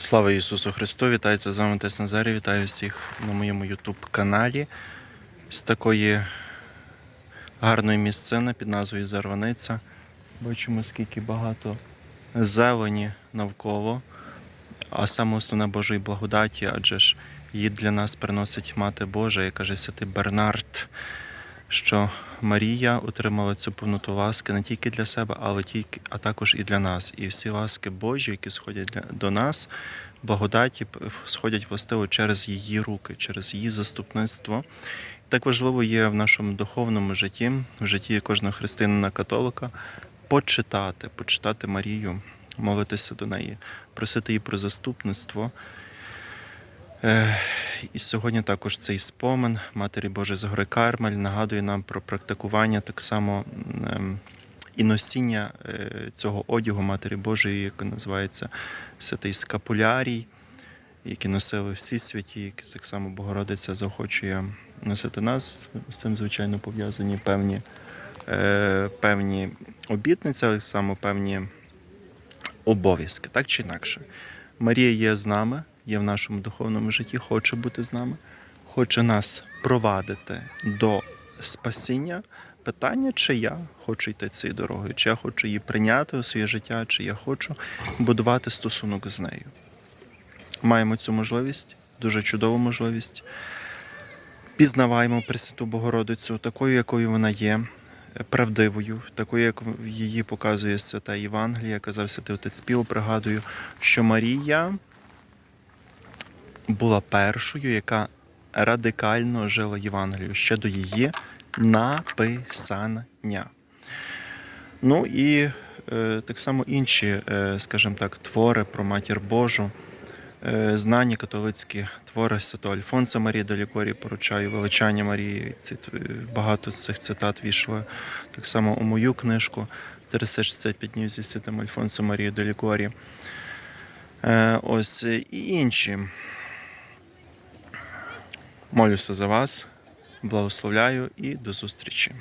Слава Ісусу Христу! Вітається з вами Тес Назарій. Вітаю всіх на моєму YouTube каналі з такої гарної місцини під назвою Зарваниця. Бачимо, скільки багато зелені навколо, а саме основне Божої благодаті, адже ж її для нас приносить Мати Божа, як каже святий Бернард, що Марія отримала цю повноту ласки не тільки для себе, але тільки, а також і для нас. І всі ласки Божі, які сходять для, до нас, благодаті сходять властиво через її руки, через її заступництво. Так важливо є в нашому духовному житті, в житті кожного християнина католика, почитати, почитати Марію, молитися до неї, просити її про заступництво. Е, І сьогодні також цей спомин Матері Божої з гори Кармель нагадує нам про практикування так само ем, і носіння е, цього одягу Матері Божої, який називається святий скапулярій, який носили всі святі, які так само Богородиця заохочує носити нас. З цим, звичайно, пов'язані певні, е, певні обітниці, але само певні обов'язки, так чи інакше. Марія є з нами, є в нашому духовному житті, хоче бути з нами, хоче нас провадити до спасіння. Питання, чи я хочу йти цією дорогою, чи я хочу її прийняти у своє життя, чи я хочу будувати стосунок з нею. Маємо цю можливість, дуже чудову можливість. Пізнаваємо Пресвяту Богородицю такою, якою вона є, правдивою, такою, як її показує свята Євангелія, казав святий отець Піл, пригадую, що Марія була першою, яка радикально жила Євангелію ще до її написання. Ну і е, так само інші, е, скажімо так, твори про матір Божу, е, знані католицькі твори Святого Альфонса Марії до Лікорії поручаю, величання Марії. Ці, багато з цих цитат війшло так само у мою книжку 365 днів зі святим Альфонсом Марії до Лікорії. Е, ось і інші. Молюся за вас, благословляю і до зустрічі.